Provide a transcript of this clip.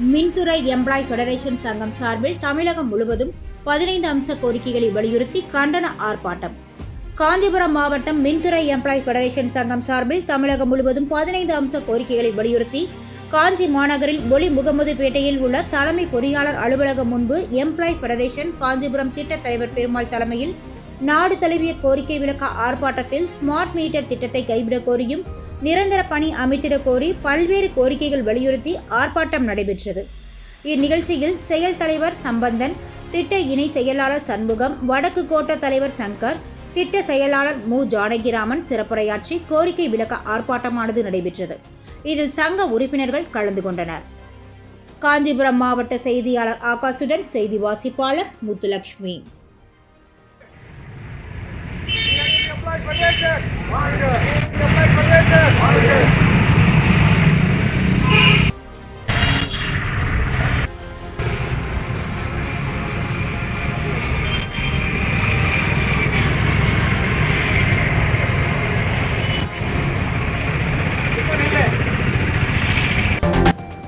மின்துறை employee federation சங்கம் சார்பில் தமிழகம் முழுவதும் பதினைந்து அம்ச கோரிக்கைகளை வலியுறுத்தி கண்டன ஆர்ப்பாட்டம். காஞ்சிபுரம் மாவட்டம் மின்துறை எம்ப்ளாய் ஃபெடரேஷன் சங்கம் சார்பில் தமிழகம் முழுவதும் பதினைந்து அம்ச கோரிக்கைகளை வலியுறுத்தி காஞ்சி மாநகரில் ஒளி முகமதுபேட்டையில் உள்ள தலைமை பொறியாளர் அலுவலகம் முன்பு எம்ப்ளாய் ஃபெடரேஷன் காஞ்சிபுரம் திட்ட தலைவர் பெருமாள் தலைமையில் நாடு தழுவிய கோரிக்கை விளக்க ஆர்ப்பாட்டத்தில் ஸ்மார்ட் மீட்டர் திட்டத்தை கைவிடக் கோரியும் நிரந்தர பணி அமைத்திடக் கோரி பல்வேறு கோரிக்கைகள் வலியுறுத்தி ஆர்ப்பாட்டம் நடைபெற்றது. இந்நிகழ்ச்சியில் செயல் தலைவர் சம்பந்தன் திட்ட இணை செயலாளர் சண்முகம் வடக்கு கோட்ட தலைவர் சங்கர் திட்ட செயலாளர் மு. ஜானகிராமன் சிறப்புரையாற்றி கோரிக்கை விளக்க ஆர்ப்பாட்டமானது நடைபெற்றது. இதில் சங்க உறுப்பினர்கள் கலந்து கொண்டனர். காஞ்சிபுரம் மாவட்ட செய்தியாளர் ஆகாசுடன் செய்தி வாசிப்பாளர் முத்துலட்சுமி.